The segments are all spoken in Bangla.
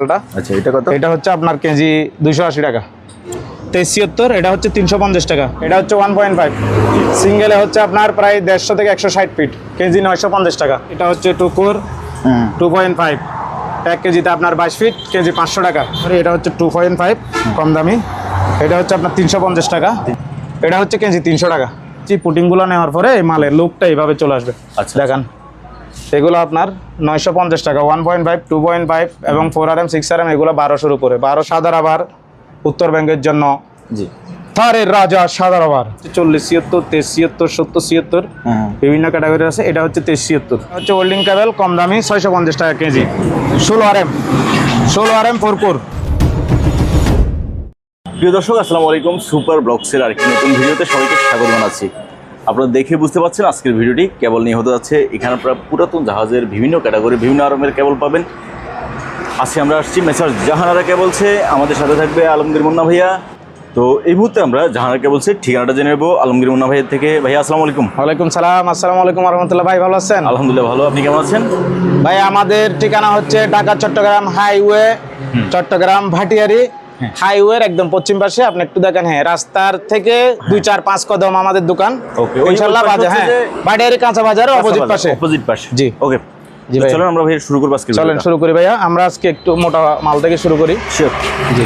মালটা? আচ্ছা এটা কত? এটা হচ্ছে আপনার কেজি দুইশো আশি টাকা। তেছিয়াত্তর এটা হচ্ছে তিনশো পঞ্চাশ টাকা। এটা হচ্ছে ওয়ান পয়েন্ট ফাইভ। সিঙ্গেলে হচ্ছে আপনার প্রায় দেড়শো থেকে একশো ষাট ফিট। কেজি নয়শো পঞ্চাশ টাকা। এটা হচ্ছে টুকুর টু পয়েন্ট ফাইভ। এক কেজিতে আপনার বাইশ ফিট কেজি পাঁচশো টাকা। এটা হচ্ছে টু পয়েন্ট ফাইভ কম দামি। এটা হচ্ছে আপনার তিনশো পঞ্চাশ টাকা। এটা হচ্ছে কেজি তিনশো টাকা। জি পুটিংগুলো নেওয়ার পরে এই মালের লুকটা এইভাবে চলে আসবে। আচ্ছা। দেখান। এগুলো আপনার নয়শো পঞ্চাশ টাকা one point five two point five এবং four R M six R M এগুলো বারোশোর উপরে। বারো সাদার আবার উত্তর ব্যাংকের জন্য। জি। থারের রাজা সাদার আবার। চল্লিশ ছিয়াত্তর তেইশ ছিয়াত্তর সত্তর ছিয়াত্তর। হ্যাঁ। বিভিন্ন ক্যাটাগরি আছে এটা হচ্ছে তেইশ ছিয়াত্তর। হচ্ছে ওল্ডিং কেবল কম দামি ছয়শো পঞ্চাশ টাকা কেজি। ষোলো আর এম ষোলো আর এম ফোর কোর প্রিয় দর্শক আসসালামু আলাইকুম। সুপার ব্লগসের আরেকটি নতুন ভিডিওতে সবাইকে স্বাগত জানাচ্ছি। আপনারা দেখে বুঝতে পারছেন আজকের ভিডিওটি কেবল নিয়ে হতে যাচ্ছে। এখানে আপনারা পুরাতন জাহাজের বিভিন্ন ক্যাটাগরি বিভিন্ন আরামের কেবল পাবেন। আজকে আমরা আসছি মেসার জাহানারা কেবলসে। আমাদের সাথে থাকবে আলমগীর মুন্না ভাইয়া। তো এই মুহূর্তে আমরা জাহানারা কেবলসের ঠিকানাটা জেনে নেব আলমগীর মুন্না ভাইয়ের থেকে। ভাইয়া আসসালামু আলাইকুম। ওয়ালাইকুম সালাম আসসালামু আলাইকুম রহমতুল্লাহ ভাই ভালো আছেন? আলহামদুলিল্লাহ ভালো। আপনি কেমন আছেন? ভাই আমাদের ঠিকানা হচ্ছে ঢাকা চট্টগ্রাম হাইওয়ে চট্টগ্রাম ভাটিয়ারি। হাইওয়ের একদম পশ্চিম পাশে আপনি একটু দেখেন হ্যাঁ রাস্তার থেকে দুই চার পাঁচ কদম আমাদের দোকান। বাজার হ্যাঁ হচ্ছে কাঁচা বাজারের অপোজিট পাশে। অপোজিট পাশে। জি। ওকে জি ভাই। চলুন আমরা ভাই শুরু করব আজকে চলেন শুরু করি ভাইয়া। আমরা আজকে একটু মোটা মাল থেকে শুরু করি। শিওর জি।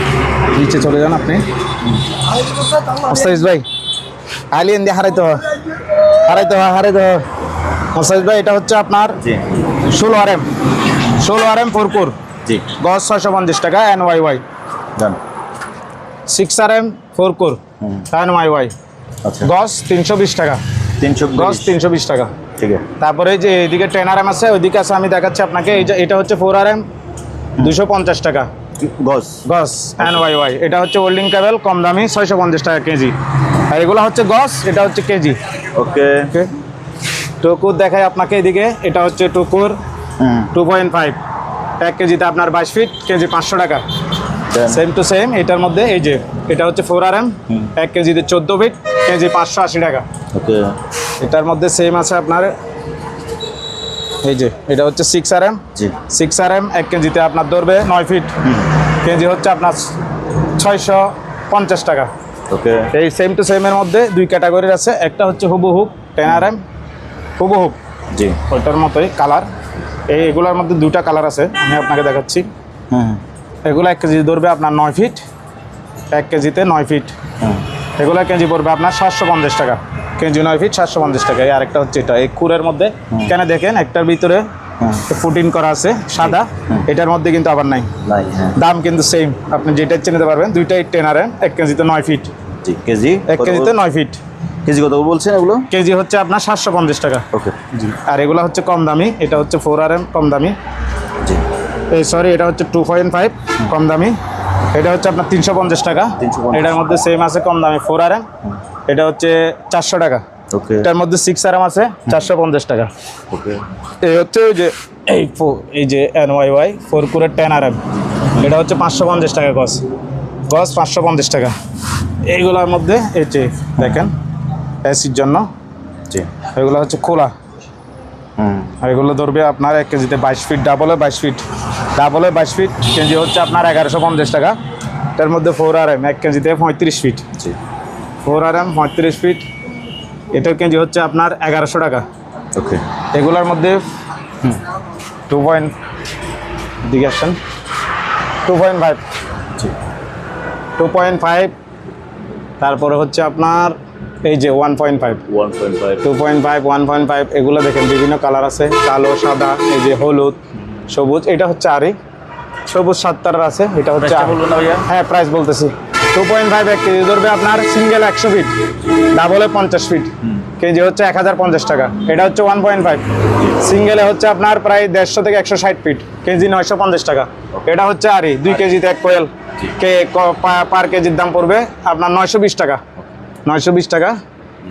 নিচে চলে যান আপনি। মোস্তাফিজ ভাই আলিয়েন দিয়ে হারাইতে হয়। হারাইতে হয় হারাইতে হয়। মোস্তাফিজ ভাই এটা হচ্ছে আপনার জি। ষোলো আর এম। ষোলো আর এম ফোর জি। গজ ছয়শো পঞ্চাশ টাকা এন ওয়াই ওয়াই। ডান six R M four core. N Y Y গজ তিনশো বিশ টাকা। তিনশো গজ তিনশো বিশ টাকা। ঠিক আছে। তারপরে যে এইদিকে টেন আর এম আছে ওইদিকে আছে আমি দেখাচ্ছি আপনাকে এই যে এটা হচ্ছে ফোর আর এম দুশো পঞ্চাশ টাকা। গজ গস এন ওয়াই ওয়াই এটা হচ্ছে ওল্ডিং কেবল কম দামি ছয়শো পঞ্চাশ টাকা কেজি। আর এগুলো হচ্ছে গস এটা হচ্ছে কেজি। ওকে। ওকে। টুকুর দেখাই আপনাকে এদিকে এটা হচ্ছে টুকুর টু পয়েন্ট ফাইভ এক কেজিতে আপনার বাইশ ফিট কেজি পাঁচশো টাকা। সেম টু সেম এটার মধ্যে এই যে এটা হচ্ছে ফোর আর এম এক কেজিতে চোদ্দ ফিট কেজি পাঁচশো আশি টাকা। ওকে। এটার মধ্যে সেম আছে আপনার এই যে এটা হচ্ছে সিক্স আর এম জি। সিক্স আর এম এক কেজিতে আপনার ধরবে নয় ফিট কেজি হচ্ছে আপনার ছয়শো পঞ্চাশ টাকা। ওকে। এই সেম টু সেমের মধ্যে দুই ক্যাটাগরির আছে একটা হচ্ছে হুবহুব টেন আর এম হুবহুব জি। ওইটার মতোই কালার এই এগুলোর মধ্যে দুইটা কালার আছে আমি আপনাকে দেখাচ্ছি। হুম। এগুলো এক কেজি ধরবে আপনার নয় ফিট এক কেজিতে নয় ফিট এগুলো কেজি পড়বে আপনার সাতশো পঞ্চাশ টাকা। কেজি নয় ফিট সাতশো পঞ্চাশ টাকা। এই আরেকটা হচ্ছে এটা। এই কুরের মধ্যে কেন দেখেন একটার ভিতরে ফুটিন করা আছে সাদা। এটার মধ্যে কিন্তু আবার নাই। হ্যাঁ। দাম কিন্তু সেম আপনি যেটা ইচ্ছে নিতে পারবেন দুইটাই টেন আর এম এক কেজিতে নয় ফিট কেজি এক কেজিতে নয় ফিট কেজি কত বলছেন এগুলো? কেজি হচ্ছে আপনার সাতশো পঞ্চাশ টাকা। ওকে। জি আর এগুলো হচ্ছে কম দামি। এটা হচ্ছে ফোর আর এম কম দামি। এই সরি এটা হচ্ছে টু পয়েন্ট ফাইভ কম দামি। এটা হচ্ছে আপনার তিনশো পঞ্চাশ টাকা। এটার মধ্যে সেম আছে কম দামি ফোর আর এম এটা হচ্ছে চারশো টাকা। ওকে এটার মধ্যে সিক্স আর এম আছে চারশো পঞ্চাশ টাকা। ওকে এই হচ্ছে ওই যে এই ফো- এই যে এন ওয়াই ওয়াই ফোর কুরের টেন আর এম এটা হচ্ছে পাঁচশো পঞ্চাশ টাকা গছ গছ পাঁচশো পঞ্চাশ টাকা। এইগুলোর মধ্যে এই যে দেখেন এসির জন্য। এগুলো হচ্ছে খোলা। হুম। আর এগুলো ধরবে আপনার এক কেজিতে বাইশ ফিট ডাবলে বাইশ ফিট ডাবলে বাইশ ফিট কেজি হচ্ছে আপনার এগারোশো পঞ্চাশ টাকা। তার মধ্যে ফোর আর এম এক কেজিতে পঁয়ত্রিশ ফিট জি। ফোর আর এম পঁয়ত্রিশ ফিট এটার কেজি হচ্ছে আপনার এগারোশো টাকা। ওকে এগুলোর মধ্যে টু পয়েন্ট দিকে আসছেন টু পয়েন্ট ফাইভ জি। টু পয়েন্ট ফাইভ তারপরে হচ্ছে আপনার এই যে one point five one point five two point five one point five এগুলো দেখেন বিভিন্ন কালার আছে। কালো সাদা এই যে হলুদ। সবুজ এটা হচ্ছে আরি। সবুজ সাতটার আছে এটা হচ্ছে হ্যাঁ প্রাইস বলতেছি। টু পয়েন্ট ফাইভ এক কেজি ধরবে আপনার সিঙ্গেল একশো ফিট ডাবলে পঞ্চাশ ফিট কেজি হচ্ছে এক হাজার পঞ্চাশ টাকা। এটা হচ্ছে ওয়ান পয়েন্ট ফাইভ সিঙ্গেলে হচ্ছে আপনার প্রায় দেড়শো থেকে একশো ষাট ফিট কেজি নয়শো পঞ্চাশ টাকা। এটা হচ্ছে আরি দুই কেজিতে এক কোয়েল। কে পার কেজির দাম পড়বে আপনার নয়শো বিশ টাকা। নয়শো বিশ টাকা।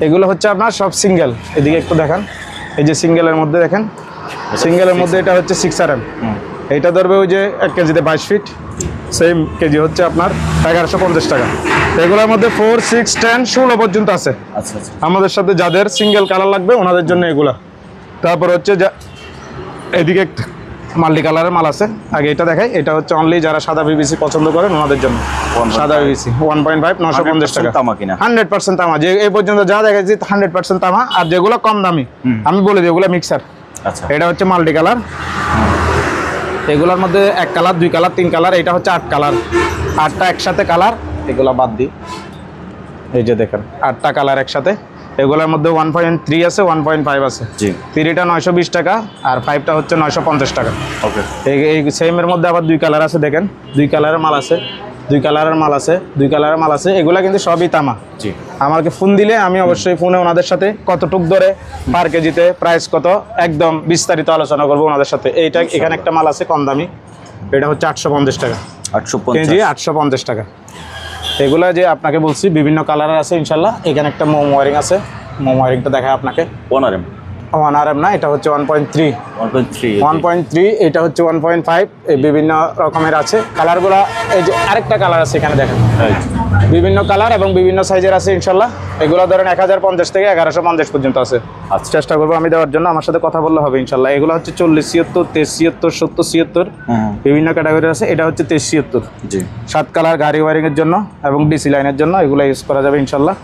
এগুলো হচ্ছে আপনার সব সিঙ্গেল এদিকে একটু দেখান। এই যে সিঙ্গেলের মধ্যে দেখেন। সিঙ্গেলের মধ্যে এটা হচ্ছে সিক্স আর এম এইটা ধরবে ওই যে এক কেজিতে বাইশ ফিট সেম কেজি হচ্ছে আপনার এগারোশো পঞ্চাশ টাকা। এগুলোর মধ্যে ফোর সিক্স টেন ষোলো পর্যন্ত আছে। আচ্ছা আচ্ছা। আমাদের সাথে যাদের সিঙ্গেল কালার লাগবে ওনাদের জন্য এগুলা। তারপর হচ্ছে যা এদিকে মাল্টি কালারের মাল আছে। আগে এটা দেখাই। এটা হচ্ছে অনলি যারা সাদা বিবিসি পছন্দ করেন ওনাদের জন্য। 1.5 সাদা বিবিসি ওয়ান পয়েন্ট ফাইভ নশো পঞ্চাশ টাকা। তামা কিনা? হান্ড্রেড পার্সেন্ট তামা। যে এই পর্যন্ত যা দেখাচ্ছি হান্ড্রেড পার্সেন্ট তামা। আর যেগুলো কম দামি আমি বলে দিই ওগুলো মিক্সার আচ্ছা। এটা হচ্ছে মাল্টি কালার। এগুলোর মধ্যে এক কালার দুই কালার তিন কালার এটা হচ্ছে আট কালার। আটটা একসাথে কালার এগুলো বাদ দিই এই যে দেখেন আটটা কালার একসাথে। এগুলোর মধ্যে ওয়ান পয়েন্ট থ্রি আছে ওয়ান পয়েন্ট ফাইভ আছে। জি। থ্রিটা নয়শো বিশ টাকা আর ফাইভটা হচ্ছে নয়শো পঞ্চাশ টাকা। ওকে এই এই সেমের মধ্যে আবার দুই কালার আছে দেখেন। দুই কালারের মাল আছে। দুই কালারের মাল আছে দুই কালারের মাল আছে এগুলা কিন্তু সবই তামা। জি। আমাকে ফোন দিলে আমি অবশ্যই ফোনে ওনাদের সাথে কতটুক ধরে পার কেজিতে প্রাইস কত একদম বিস্তারিত আলোচনা করব ওনাদের সাথে। এইটা এখানে একটা মাল আছে কম দামি এটা হচ্ছে আটশো পঞ্চাশ টাকা। আটশো কেজি আটশো পঞ্চাশ টাকা। এগুলো যে আপনাকে বলছি বিভিন্ন কালারের আছে ইনশাল্লাহ এখানে একটা মোম ওয়ারিং আছে মোম ওয়ারিংটা দেখায় আপনাকে। পনেরো ওয়ান আর এম না? এটা হচ্ছে one point three one point three এটা হচ্ছে ওয়ান পয়েন্ট ফাইভ বিভিন্ন রকমের আছে। কালারগুলো এই যে আরেকটা কালার আছে এখানে দেখেন। বিভিন্ন কালার এবং বিভিন্ন সাইজের আছে ইনশাল্লাহ। এগুলো ধরেন এক হাজার পঞ্চাশ থেকে এগারোশো পঞ্চাশ পর্যন্ত আছে। আচ্ছা। চেষ্টা করব আমি দেওয়ার জন্য আমার সাথে কথা বললে হবে ইনশাল্লাহ। এগুলো হচ্ছে চল্লিশ ছিয়াত্তর তেইশ ছিয়াত্তর সত্তর ছিয়াত্তর। বিভিন্ন ক্যাটাগরি আছে এটা হচ্ছে তেইশ ছিয়াত্তর। জি। সাত কালার গাড়ি ওয়ারিংয়ের জন্য এবং ডিসি লাইনের জন্য এগুলো ইউজ করা যাবে ইনশাল্লাহ।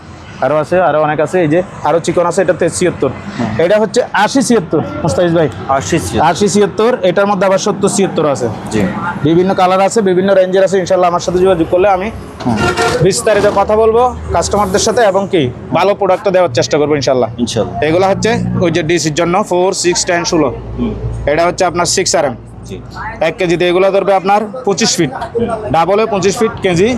আরও আছে আরও অনেক আছে এই যে আরও চিকন আছে এটা তেইশ ছিয়াত্তর এটা হচ্ছে আশি ছিয়াত্তর মুস্তাহিজ ভাই। আশি আশি ছিয়াত্তর এটার মধ্যে আবার সত্তর ছিয়াত্তর আছে। জি। বিভিন্ন কালার আছে বিভিন্ন রেঞ্জের আছে ইনশাল্লাহ আমার সাথে যোগাযোগ করলে আমি বিস্তারিত কথা বলব কাস্টমারদের সাথে এবং কি ভালো প্রোডাক্ট দেওয়ার চেষ্টা করব ইনশাল্লাহ ইনশাল্লাহ এগুলো হচ্ছে ওই যে ডিসির জন্য ফোর সিক্স টেন ষোলো। এটা হচ্ছে আপনার সিক্স আর এম এক কেজিতে এগুলো ধরবে আপনার পঁচিশ ফিট ডাবলে পঁচিশ ফিট কেজি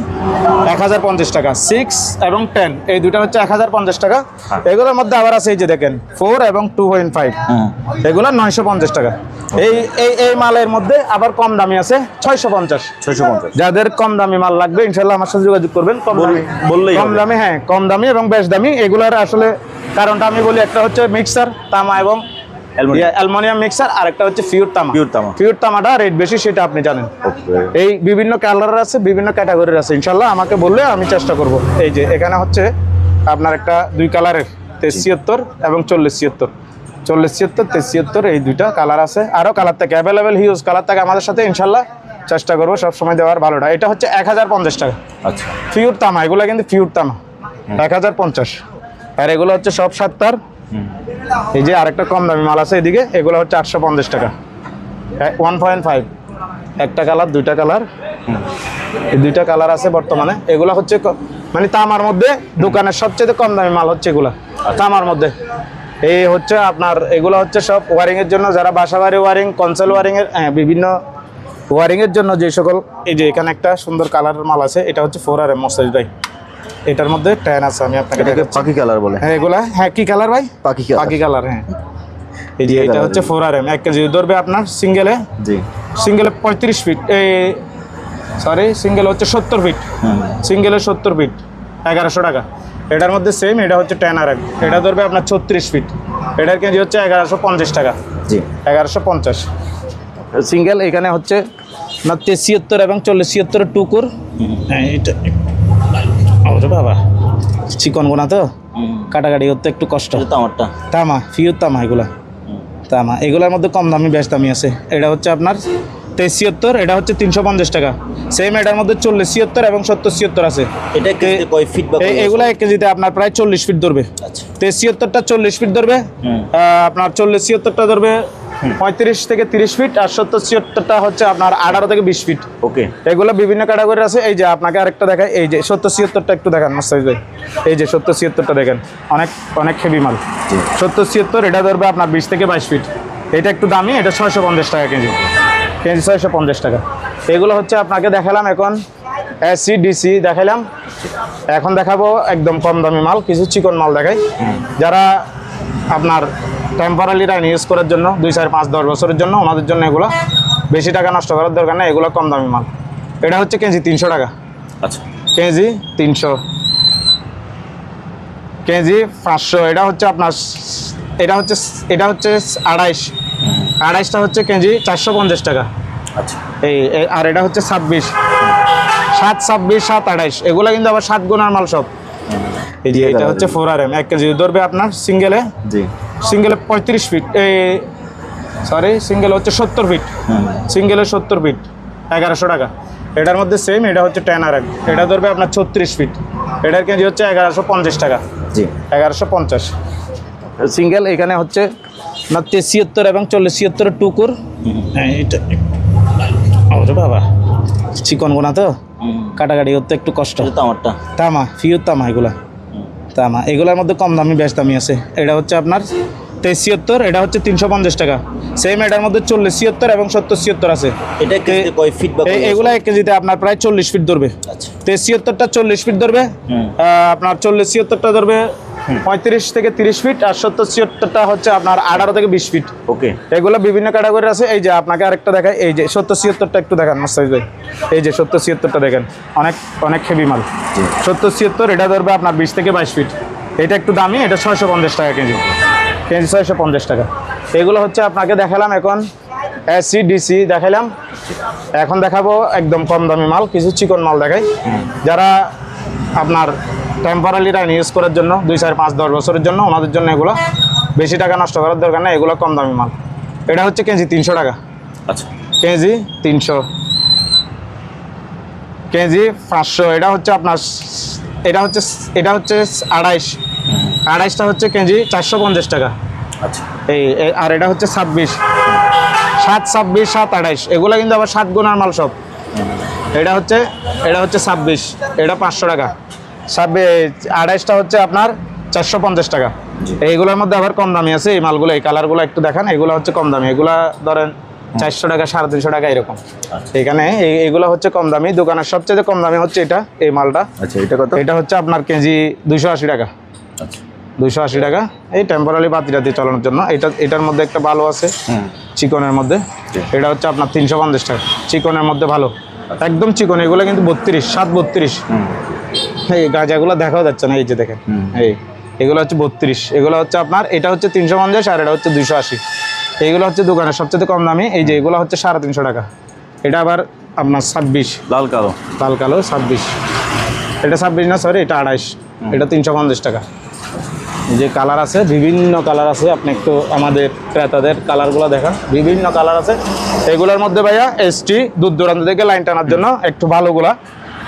এক হাজার পঞ্চাশ টাকা। সিক্স এবং টেন এই দুটো হচ্ছে এক হাজার পঞ্চাশ টাকা। হ্যাঁ। এগুলোর মধ্যে আবার আছে এই যে দেখেন ফোর এবং টু পয়েন্ট ফাইভ এগুলো নয়শো পঞ্চাশ টাকা। এই এই এই মালের মধ্যে আবার কম দামি আছে ছয়শো পঞ্চাশ। ছয়শো পঞ্চাশ। যাদের কম দামি মাল লাগবে ইনশাল্লাহ আমার সাথে যোগাযোগ করবেন। কম দামি বললেই কম দামি হ্যাঁ কম দামি এবং বেশ দামি। এগুলোর আসলে কারণটা আমি বলি একটা হচ্ছে মিক্সার তামা এবং অ্যালুমিনিয়াম। মিক্সার আর একটা হচ্ছে তামা। পিওর তামাটা রেট বেশি সেটা আপনি জানেন। এই বিভিন্ন কালার আছে বিভিন্ন ক্যাটাগরির আছে। ইনশাল্লাহ আমাকে বললে আমি চেষ্টা করব। এই যে এখানে হচ্ছে আপনার একটা দুই কালারের তেইশ এবং চল্লিশ ছিয়াত্তর। চল্লিশ ছিয়াত্তর তেইশ এই দুইটা কালার আছে। আরও কালার থাকে অ্যাভেলেবেল হিউজ কালার থাকে আমাদের সাথে ইনশাল্লাহ চেষ্টা করব সব সময় দেওয়ার ভালোটা। এটা হচ্ছে এক হাজার পঞ্চাশ টাকা। আচ্ছা। ফিউর তামা এগুলো কিন্তু ফিউর তামা। এক হাজার পঞ্চাশ। আর এগুলো হচ্ছে সব সাতটার। এই যে আরেকটা কম দামি মাল আছে এদিকে এগুলো হচ্ছে আটশো পঞ্চাশ টাকা। ওয়ান পয়েন্ট ফাইভ একটা কালার দুইটা কালার। এই দুইটা কালার আছে বর্তমানে। এগুলো হচ্ছে মানে তামার মধ্যে দোকানের সবচেয়ে কম দামি মাল হচ্ছে এগুলা তামার মধ্যে। এই হচ্ছে আপনার এগুলো হচ্ছে সব ওয়ারিং এর জন্য যারা বাসা বাড়ি ওয়ারিং কনসেল ওয়ারিং এর হ্যাঁ, বিভিন্ন ওয়ারিং এর জন্য যে সকল এই যে এখানে একটা সুন্দর কালারের মাল আছে এটা হচ্ছে ফোর আর এম ভাই। এটার মধ্যে ট্যান আছে আমি আপনাকে এটাকে। পাখি কালার বলে। হ্যাঁ এগুলা? হ্যাঁ কি কালার ভাই? পাখি কালার পাখি কালার হ্যাঁ। এই যে এটা হচ্ছে ফোর আর এম এক কেজি ধরবে আপনার সিঙ্গেলে জি। সিঙ্গেলে পঁয়ত্রিশ ফিট এই সরি সিঙ্গেল হচ্ছে সত্তর ফিট সিঙ্গেলে সত্তর ফিট এগারোশো টাকা। এটার মধ্যে সেম এটা হচ্ছে টেন আর এক। এটা ধরবে আপনার ছত্রিশ ফিট এটার কেজি হচ্ছে এগারোশো পঞ্চাশ টাকা। জি। এগারোশো পঞ্চাশ। সিঙ্গেল এখানে হচ্ছে আপনার তেছিয়াত্তর এবং চল্লিশ ছিয়াত্তর টুকুর। হ্যাঁ এটা ওরে বাবা। চিকন গোনা তো? কাটাকাটি করতে একটু কষ্ট। তামারটা তামা ফিউর তামা এগুলা। তামা এগুলার মধ্যে কম দামি বেশ দামি আছে। এটা হচ্ছে আপনার তেইশ ছিয়াত্তর এটা হচ্ছে তিনশো পঞ্চাশ টাকা। সেম এটার মধ্যে চল্লিশ ছিয়াত্তর এবং সত্তর ছিয়াত্তর আছে। এটা কয় ফিট এগুলা এক কেজিতে আপনার প্রায় চল্লিশ ফিট ধরবে। আচ্ছা। তেইশ ছিয়াত্তরটা চল্লিশ ফিট ধরবে। আপনার চল্লিশ ছিয়াত্তরটা ধরবে পঁয়ত্রিশ থেকে তিরিশ ফিট আর সত্তর ছিয়াত্তরটা হচ্ছে আপনার আঠারো থেকে বিশ ফিট ওকে। এগুলো বিভিন্ন ক্যাটাগরি আছে। এই যে আপনাকে আরেকটা দেখায় এই যে সত্তর ছিয়াত্তরটা একটু দেখান মোস্তাফিজ ভাই এই যে সত্তর ছিয়াত্তরটা দেখেন অনেক অনেক হেভি মাল। সত্তর ছিয়াত্তর এটা ধরবে আপনার বিশ থেকে বাইশ ফিট এটা একটু দামি এটা ছয়শো পঞ্চাশ টাকা কেজি। কেজি ছয়শো পঞ্চাশ টাকা। এগুলো হচ্ছে আপনাকে দেখালাম এখন এসি ডিসি দেখালাম এখন দেখাবো একদম কম দামি মাল কিছু চিকন মাল দেখাই। যারা আপনার টেম্পোরারি লাইন ইউজ করার জন্য দুই চার পাঁচ দশ বছরের জন্য ওনাদের জন্য এগুলো বেশি টাকা নষ্ট করার দরকার নেই এগুলো কম দামি মাল। এটা হচ্ছে কেজি তিনশো টাকা। আচ্ছা। কেজি তিনশো। কেজি পাঁচশো। এটা হচ্ছে আপনার এটা হচ্ছে এটা হচ্ছে আড়াইশ। আড়াইশটা হচ্ছে কেজি চারশো পঞ্চাশ টাকা। আচ্ছা। এই আর এটা হচ্ছে ছাব্বিশ। সাত ছাব্বিশ সাত আড়াইশ এগুলো কিন্তু আবার সাত গুণার মাল সব। এই যে এটা হচ্ছে ফোর আর এম এক কেজি ধরবে আপনার সিঙ্গেলে জি। সিঙ্গেলে পঁয়ত্রিশ ফিট এই সরি সিঙ্গেল হচ্ছে সত্তর ফিট সিঙ্গেলের সত্তর ফিট এগারোশো টাকা। এটার মধ্যে সেম এটা হচ্ছে টেন আর এটা ধরবে আপনার ছত্রিশ ফিট এটার কেজি হচ্ছে এগারোশো পঞ্চাশ টাকা। জি। এগারোশো পঞ্চাশ। সিঙ্গেল এখানে হচ্ছে আপনার তেসিয়ত্তর এবং চল্লিশ ছিয়াত্তরের টুকুর। হ্যাঁ এটা ওরে বাবা। চিকন গোনা তো? কাটাকাটি করতে একটু কষ্ট। তামারটা। তামা ফিউর তামা এগুলা। তামা এগুলোর মধ্যে কম দামি বেশ দামি আছে। এটা হচ্ছে আপনার তেছিয়াত্তর এটা হচ্ছে তিনশো পঞ্চাশ টাকা। সেম এটার মধ্যে চল্লিশ ছিয়াত্তর এবং সত্তর ছিয়াত্তর আছে। এগুলা এক কেজিতে আপনার প্রায় চল্লিশ ফিট ধরবে। আচ্ছা। তেছিয়াত্তরটা চল্লিশ ফিট ধরবে। আপনার চল্লিশ ছিয়াত্তরটা ধরবে পঁয়ত্রিশ থেকে তিরিশ ফিট আর সত্তর ছিয়াত্তরটা হচ্ছে আপনার আঠারো থেকে বিশ ফিট ওকে। এগুলো বিভিন্ন ক্যাটাগরি আছে। এই যে আপনাকে আরেকটা দেখায় এই যে সত্তর ছিয়াত্তরটা একটু দেখান মোস্তাফিজ ভাই এই যে সত্তর ছিয়াত্তরটা দেখেন অনেক অনেক হেভি মাল। সত্তর ছিয়াত্তর এটা ধরবে আপনার বিশ থেকে বাইশ ফিট এটা একটু দামি এটা ছয়শো পঞ্চাশ টাকা কেজি। কেজি ছয়শো পঞ্চাশ টাকা। এগুলো হচ্ছে আপনাকে দেখালাম এখন এসি ডিসি দেখালাম। এখন দেখাবো একদম কম দামি মাল কিছু চিকন মাল দেখাই। যারা আপনার টেম্পারারি রাইন ইউজ করার জন্য দুই চার পাঁচ দশ বছরের জন্য ওনাদের জন্য এগুলো বেশি টাকা নষ্ট করার দরকার নেই এগুলো কম দামি মাল। এটা হচ্ছে কেজি তিনশো টাকা। আচ্ছা। কেজি তিনশো। কেজি পাঁচশো। এটা হচ্ছে আপনার এটা হচ্ছে এটা হচ্ছে আড়াইশ। আড়াইশটা হচ্ছে কেজি চারশো পঞ্চাশ টাকা। আচ্ছা। এই আর এটা হচ্ছে ছাব্বিশ। সাত ছাব্বিশ সাত আড়াইশ। এগুলো কিন্তু আবার সাত গুণার মাল সব। এটা হচ্ছে এটা হচ্ছে ছাব্বিশ। এটা পাঁচশো টাকা। ছাব্বিশ আড়াইশটা হচ্ছে আপনার চারশো পঞ্চাশ টাকা। এইগুলোর মধ্যে আবার কম দামি আছে। এই মালগুলো এই কালারগুলো একটু দেখান। এগুলো হচ্ছে কম দামি। এগুলা ধরেন চারশো টাকা সাড়ে তিনশো টাকা এরকম। আচ্ছা। এখানে এই- এগুলো হচ্ছে কম দামি। দোকানের সবচেয়ে কম দামি হচ্ছে এটা এই মালটা। আচ্ছা এটা কত? এটা হচ্ছে আপনার কেজি দুশো আশি টাকা। আচ্ছা। দুশো আশি টাকা। এই টেম্পোরারি বাতি রাতি চালানোর জন্য। এটা এটার মধ্যে একটা ভালো আছে চিকনের মধ্যে। এটা হচ্ছে আপনার তিনশো পঞ্চাশ টাকা। চিকনের মধ্যে ভালো। একদম চিকন এগুলো কিন্তু বত্রিশ সাত বত্রিশ। এই গাঁজাগুলো দেখাও যাচ্ছে না এই যে দেখেন। এই এগুলো হচ্ছে বত্রিশ। এগুলো হচ্ছে আপনার এটা হচ্ছে তিনশো পঞ্চাশ আর এটা হচ্ছে দুশো আশি। এইগুলো হচ্ছে দোকানের সবচেয়ে কম দামি। এই যে এগুলো হচ্ছে সাড়ে তিনশো টাকা। এটা আবার আপনার ছাব্বিশ। লাল কালো। লাল কালো ছাব্বিশ। এটা ছাব্বিশ না সরি এটা আড়াইশ। এটা তিনশো পঞ্চাশ টাকা। যে কালার আছে বিভিন্ন কালার আছে। আপনি একটু আমাদের ক্রেতাদের কালারগুলো দেখান। বিভিন্ন কালার আছে। এগুলোর মধ্যে ভাইয়া এসটি দূর দূরান্ত থেকে লাইন টানার জন্য একটু ভালোগুলা।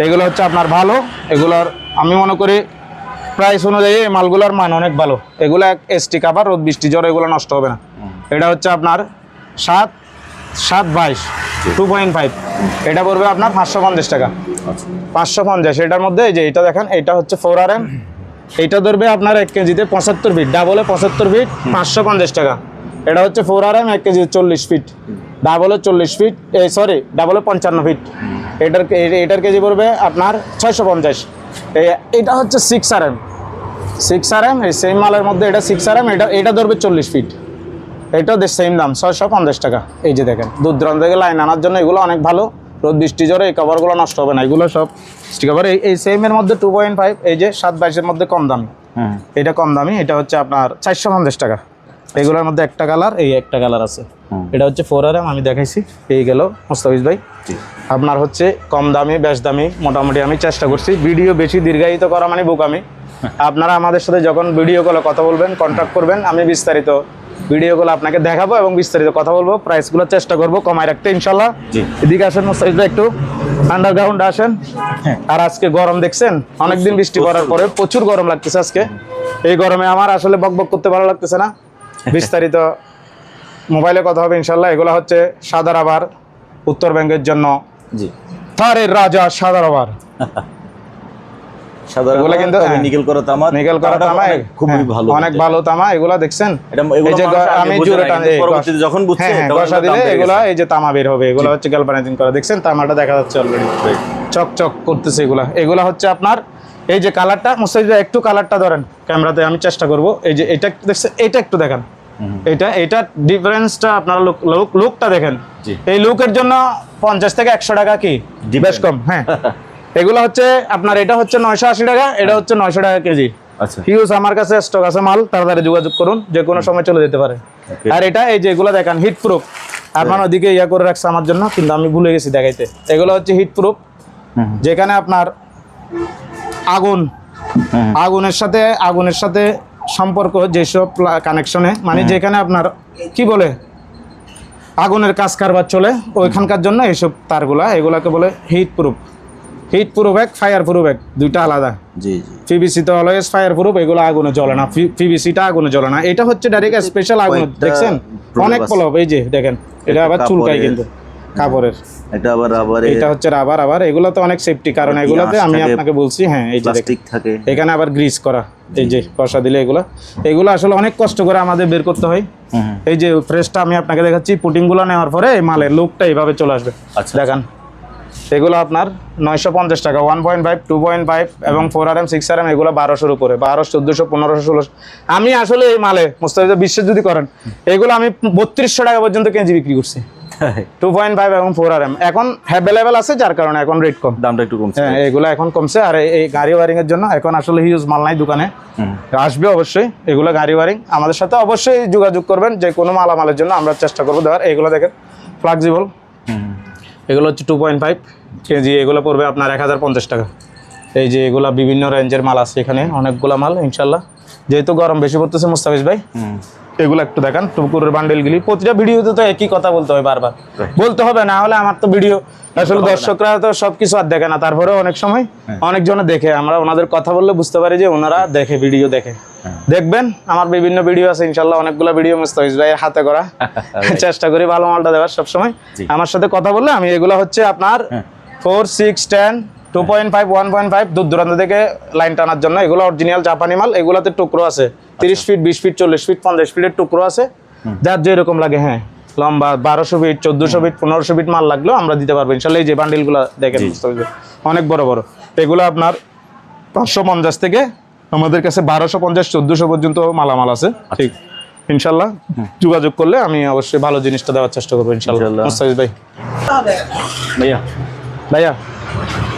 এগুলো হচ্ছে আপনার ভালো। এগুলোর আমি মনে করি প্রাইস অনুযায়ী এই মালগুলোর মান অনেক ভালো। এগুলো এক এসটি কাভার রোদ বৃষ্টি জ্বর এগুলো নষ্ট হবে না। এটা হচ্ছে আপনার সাত সাত বাইশ টু পয়েন্ট ফাইভ এটা পড়বে আপনার পাঁচশো পঞ্চাশ টাকা। আচ্ছা। পাঁচশো পঞ্চাশ। এটার মধ্যে এই যে এটা দেখেন এটা হচ্ছে ফোর আর এম এইটা ধরবে আপনার এক কেজিতে পঁচাত্তর ফিট ডাবলে পঁচাত্তর ফিট পাঁচশো পঞ্চাশ টাকা। এটা হচ্ছে ফোর আর এম এক কেজি চল্লিশ ফিট ডাবলে চল্লিশ ফিট এই সরি ডাবলে পঞ্চান্ন ফিট এটার এটার কেজি পড়বে আপনার ছয়শো পঞ্চাশ। এটা হচ্ছে six R M six R M এই সেম মালের মধ্যে এটা সিক্স আর এম এটা এটা ধরবে চল্লিশ ফিট এটাও সেম দাম, ছয়শো পঞ্চাশ টাকা। এই যে দেখেন, দূর দূরান্ত থেকে লাইন আনার জন্য এগুলো অনেক ভালো। রোদ বৃষ্টি জ্বরে এই কভারগুলো নষ্ট হবে না। এগুলো সব কভার এই এই সেমের মধ্যে টু পয়েন্ট ফাইভ এই যে সাত বাইশের মধ্যে কম দামি। হুম এটা কম দামি এটা হচ্ছে আপনার চারশো পঞ্চাশ টাকা। এগুলোর মধ্যে একটা কালার এই একটা কালার আছে। হুম। এটা হচ্ছে ফোর আর আমি দেখাইছি। এই গেল মুস্তাফিজ ভাই। আপনার হচ্ছে কম দামি বেশ দামি মোটামুটি আমি চেষ্টা করছি। ভিডিও বেশি দীর্ঘায়িত করা মানে বোকামি। আপনারা আমাদের সাথে যখন ভিডিও কলে কথা বলবেন কন্ট্যাক্ট করবেন আমি বিস্তারিত ভিডিও কলে আপনাকে দেখাবো এবং বিস্তারিত কথা বলব প্রাইসগুলো চেষ্টা করব কমায় রাখতে ইনশাল্লাহ। এদিকে আসেন মুস্তাফিজ একটু আন্ডারগ্রাউন্ড আসেন। আর আজকে গরম দেখছেন? অনেকদিন বৃষ্টি পড়ার পরে প্রচুর গরম লাগতেছে আজকে। এই গরমে আমার আসলে বকবক করতে ভালো লাগতেছে না। বিস্তারিত মোবাইলে কথা হবে ইনশাল্লাহ। এগুলো হচ্ছে সাদা রাবার উত্তর ব্যাংকের জন্য। জি। থারের রাজা সাদা রাবার সাধারণ এগুলো কিন্তু, হ্যাঁ। নিকেল করা তামা নিকেল করা তামা খুবই হ্যাঁ, ভালো অনেক ভালো তামা এগুলা দেখছেন? এই যে মানুষ গ- আগে আমি বোঝে টান পরবর্তীতে যখন বুঝছে, হ্যাঁ তখন গসা দিলে এগুলা এই যে তামা বের হবে এগুলো হচ্ছে গ্যালভানাইজিং করা। দেখছেন? তামাটা দেখা যাচ্ছে অলরেডি করতেছে এগুলা। এগুলা হচ্ছে আপনার এই যে কালারটা মুস্তাফিজ একটু কালারটা ধরেন। ক্যামেরাতে আমি চেষ্টা করব। এই যে এটা একটু দেখছেন? এটা একটু দেখান। এটা এটা ডিফারেন্সটা আপনারা লুক লুক লুকটা দেখেন। এই লুকের জন্য পঞ্চাশ থেকে একশো টাকা কি? বেশ কম হ্যাঁ। এগুলো হচ্ছে আপনার এটা হচ্ছে নয়শো আশি টাকা এটা হচ্ছে নয়শো টাকা কেজি। আচ্ছা। হিউজ আমার কাছে স্টক আছে মাল তাড়াতাড়ি যোগাযোগ করুন যে কোনো সময় চলে যেতে পারে। আর এটা এই যে এগুলো দেখেন হিট প্রুফ আপনার ওদিকে ইয়া করে রাখছে আমার জন্য কিন্তু আমি ভুলে গেছি দেখাইতে। এগুলো হচ্ছে হিট প্রুফ যেখানে আপনার আগুন আগুনের সাথে আগুনের সাথে সম্পর্ক যেসব কানেকশনে মানে যেখানে আপনার কি বলে আগুনের কাজ কারবার চলে ওইখানকার জন্য এইসব তারগুলা এগুলাকে বলে হিট প্রুফ হিট প্রুফ এক ফায়ার প্রুফ এক দুইটা আলাদা। জি জি। পিভিসি তো অলওয়েজ ফায়ার প্রুফ এগুলো আগুনে জ্বলে না। পিভিসিটা আগুনে জ্বলে না। এটা হচ্ছে ডাইরেক্ট স্পেশাল আগুন কয়েকটা দেখছেন? অনেক পলব এই যে দেখেন এটা আবার চুলকাই কিন্তু কাপড়ের। এটা আবার আবার এটা হচ্ছে রাবার আবার এগুলো তো অনেক সেফটি কারণ এগুলোতে আমি আপনাকে বলছি হ্যাঁ এই যে প্লাস্টিক থাকে। এখানে আবার গ্রিস করা এই যে কষা দিলে এগুলো। এগুলো আসলে অনেক কষ্ট করে আমাদের বের করতে হয়। এই যে ফ্রেশটা আমি আপনাকে দেখাচ্ছি পুটিংগুলো নেওয়ার পরে মালের লোকটা এইভাবে চলে আসবে। আচ্ছা। দেখান। এগুলো আপনার নয়শো পঞ্চাশ টাকা one point five two point five এবং four R M six R M এগুলো বারোশোর উপরে বারোশো চোদ্দোশো পনেরোশো ষোলোশো। আমি আসলে এই মালে মুস্তাফিজা বিশ্বাস যদি করেন এগুলো আমি বত্রিশশো টাকা পর্যন্ত কেজি বিক্রি করছি। টু পয়েন্ট ফাইভ এবং ফোর আর এম এখন অ্যাভেলেবেল আছে যার কারণে এখন রেট কম। দামটা একটু কমছে। হ্যাঁ এগুলো এখন কমছে আর এই- গাড়ি ওয়ারিং এর জন্য এখন আসলে হিউজ মাল নাই দোকানে। আসবে অবশ্যই এগুলো গাড়ি ওয়ারিং আমাদের সাথে অবশ্যই যোগাযোগ করবেন যে কোনো মালামালের জন্য আমরা চেষ্টা করব দেওয়ার। এগুলো দেখেন ফ্লেক্সিবল। এগুলো হচ্ছে টু পয়েন্ট ফাইভ কেজি এগুলো পড়বে আপনার এক হাজার পঞ্চাশ টাকা। এই যে এগুলো বিভিন্ন রেঞ্জের মাল আছে এখানে অনেকগুলো মাল ইনশাল্লাহ। যেহেতু গরম বেশি পড়তেছে মুস্তাফিজ ভাই। এগুলো একটু দেখান টুকুরের বান্ডেলগুলি প্রতিটা ভিডিওতে তো একই কথা বলতে হয় বারবার। বলতে হবে না হলে আমার তো ভিডিও আসলে দর্শকরা তো সবকিছু আর দেখে না তারপরে অনেক সময় অনেকজনে দেখে। আমরা ওনাদের কথা বললে বুঝতে পারি যে ওনারা দেখে ভিডিও দেখে। দেখবেন আমার বিভিন্ন ভিডিও আছে ইনশাল্লাহ অনেকগুলো ভিডিও মুস্তাফিজ ভাইয়ের হাতে করা। চেষ্টা করি ভালো মালটা দেওয়ার সবসময়। আমার সাথে কথা বললে আমি এগুলো হচ্ছে আপনার four six ten two point five one point five দূর দূরান্ত থেকে লাইন টানার জন্য। এগুলো অরিজিনাল জাপানি মাল এগুলোতে টুকরো আছে। তিরিশ ফিট বিশ ফিট চল্লিশ ফিট পঞ্চাশ ফিটের টুকরো আছে। যার যেরকম লাগে হ্যাঁ। লম্বা বারোশো ফিট চোদ্দোশো ফিট পনেরোশো ফিট মাল লাগলেও আমরা দিতে পারব। ইনশাল্লাহ এই যে বান্ডিলগুলো দেখেন অনেক বড় বড়। এগুলো আপনার পাঁচশো পঞ্চাশ থেকে আমাদের কাছে বারোশো পঞ্চাশ চোদ্দোশো পর্যন্ত মালামাল আছে। ঠিক। ইনশাল্লাহ যোগাযোগ করলে আমি অবশ্যই ভালো জিনিসটা দেওয়ার চেষ্টা করব ইনশাল্লাহ। ইনশাল্লাহ। মুস্তাফিজ ভাই। ভাইয়া। ভাইয়া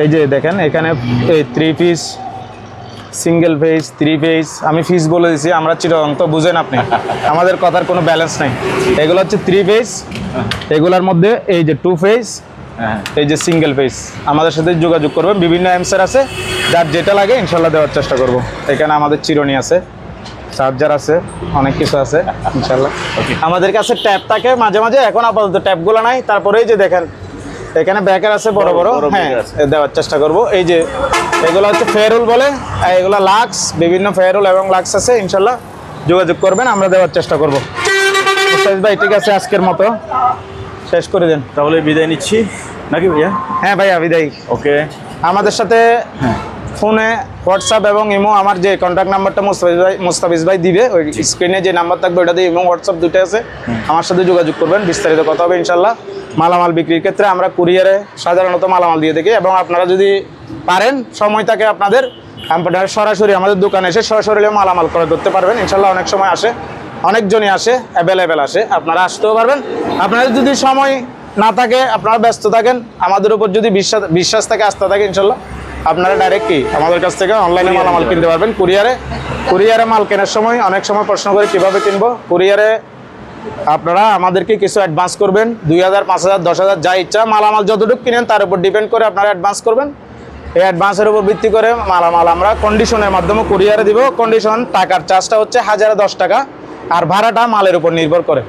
এই যে দেখেন এখানে এই three piece single phase three phase আমি ফিস বলে দিছি আমরা চিরং তো বুঝেন আপনি আমাদের কথার কোনো ব্যালেন্স নাই। এগুলো হচ্ছে থ্রি ফেজ এগুলোর মধ্যে এই যে টু ফেজ হ্যাঁ। এই যে সিঙ্গেল ফেজ আমাদের সাথে যোগাযোগ করবেন বিভিন্ন অ্যান্সার আছে যার যেটা লাগে ইনশাল্লাহ দেওয়ার চেষ্টা করব। এখানে আমাদের চিরনি আছে চার্জার আছে অনেক কিছু আছে ইনশাল্লাহ। আমাদের কাছে ট্যাপ থাকে মাঝে মাঝে এখন আপাতত ট্যাপগুলো নাই তারপরেই যে দেখেন এখানে ব্যাকের আছে বড় বড় হ্যাঁ আছে। দেওয়ার চেষ্টা করব। এই যে এগুলো হচ্ছে ফেয়ারুল বলে আর এগুলো লাক্স বিভিন্ন ফেয়ারুল এবং লাক্স আছে ইনশাল্লাহ যোগাযোগ করবেন আমরা দেওয়ার চেষ্টা করব। মুস্তাফিজ ভাই ঠিক আছে আজকের মতো। শেষ করে দেন। তাহলে বিদায় নিচ্ছি। নাকি ভাইয়া? হ্যাঁ ভাইয়া বিদায়। ওকে। আমাদের সাথে ফোনে হোয়াটসঅ্যাপ এবং ইমো আমার যে কন্ট্যাক্ট নাম্বারটা মুস্তাফিজ ভাই মুস্তাফিজ ভাই দিবে ওই স্ক্রিনে যে নাম্বার থাকবে ওটা দিয়ে ইমো হোয়াটসঅ্যাপ দুটো আছে। আমার সাথে যোগাযোগ করবেন বিস্তারিত কথা হবে ইনশাল্লাহ মালামাল বিক্রির ক্ষেত্রে আমরা কুরিয়ারে সাধারণত মালামাল দিয়ে থাকি এবং আপনারা যদি পারেন সময় থাকে আপনাদের আপনারা সরাসরি আমাদের দোকানে এসে সরাসরি মালামাল করে ধরতে পারবেন। ইনশাল্লাহ অনেক সময় আসে অনেকজনই আসে অ্যাভেলেবেল আসে আপনারা আসতেও পারবেন। আপনাদের যদি সময় না থাকে আপনারা ব্যস্ত থাকেন আমাদের উপর যদি বিশ্বাস বিশ্বাস থাকে আস্থা থাকে ইনশাল্লাহ আপনারা ডাইরেক্ট কি আমাদের কাছ থেকে অনলাইনে মালামাল কিনতে পারবেন। কুরিয়ারে কুরিয়ারে মাল কেনার সময় অনেক সময় প্রশ্ন করে কীভাবে কিনবো? কুরিয়ারে আপনারা আমাদেরকে কিছু অ্যাডভান্স করবেন দুই হাজার পাঁচ হাজার দশ হাজার যা ইচ্ছা মালামাল যতটুকু কিনেন তার উপর ডিপেন্ড করে আপনারা অ্যাডভান্স করবেন। এই অ্যাডভান্সের উপর ভিত্তি করে মালামাল আমরা কন্ডিশনের মাধ্যমে কুরিয়ারে দিব। কন্ডিশন টাকার চার্জটা হচ্ছে হাজারে দশ টাকা। আর ভাড়াটা মালের উপর নির্ভর করে।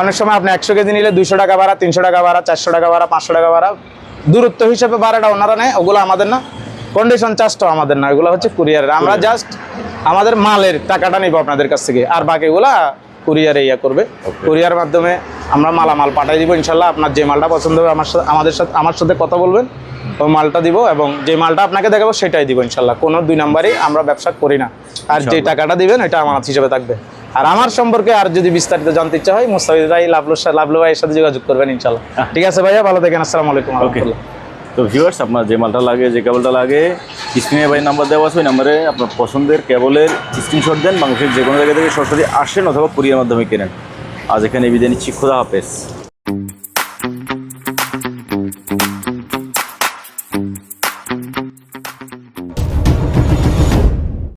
অনেক সময় আপনি একশো কেজি নিলে দুইশো টাকা ভাড়া তিনশো টাকা ভাড়া চারশো টাকা ভাড়া পাঁচশো টাকা ভাড়া। দূরত্ব হিসেবে ভাড়াটা ওনারা নেয় ওগুলো আমাদের না। কন্ডিশন চার্জটাও আমাদের না এগুলো হচ্ছে কুরিয়ারের আমরা জাস্ট আমাদের মালের টাকাটা নিব আপনাদের কাছ থেকে আর বাকিগুলা কুরিয়ারে ইয়া করবে। কুরিয়ার মাধ্যমে আমরা মালামাল পাঠাই দিব ইনশাল্লাহ আপনার যে মালটা পছন্দ হবে আমার সাথে আমাদের সাথে আমার সাথে কথা বলবেন ওই মালটা দিব এবং যে মালটা আপনাকে দেখাবো সেটাই দিব ইনশাল্লাহ কোনো দুই নাম্বারই আমরা ব্যবসা করি না। আর যে টাকাটা দিবেন এটা আমার হিসেবে থাকবে। আর আমার সম্পর্কে আর যদি বিস্তারিত জানতে ইচ্ছা হয় মুস্তাফিজ ভাই লাভলু লাভলু ভাইয়ের সাথে যোগাযোগ করবেন ইনশাল্লাহ ঠিক আছে ভাইয়া ভালো থাকেন আসসালামু আলাইকুম রহমতুল্লাহ। তো ভিউয়ার্স আপনার যে মালটা লাগে, যে কেবলটা লাগে স্ক্রিনে ভাই নাম্বার দেওয়া আছে, ওই নাম্বারে আপনার পছন্দের কেবলের স্ক্রিনশট দেন, বাংলাদেশের যে কোনো জায়গা থেকে সরাসরি আসেন অথবা কুরিয়ার মাধ্যমে কেনেন। আজ এখানে বিদায় নিচ্ছি, খোদা হাফেজ।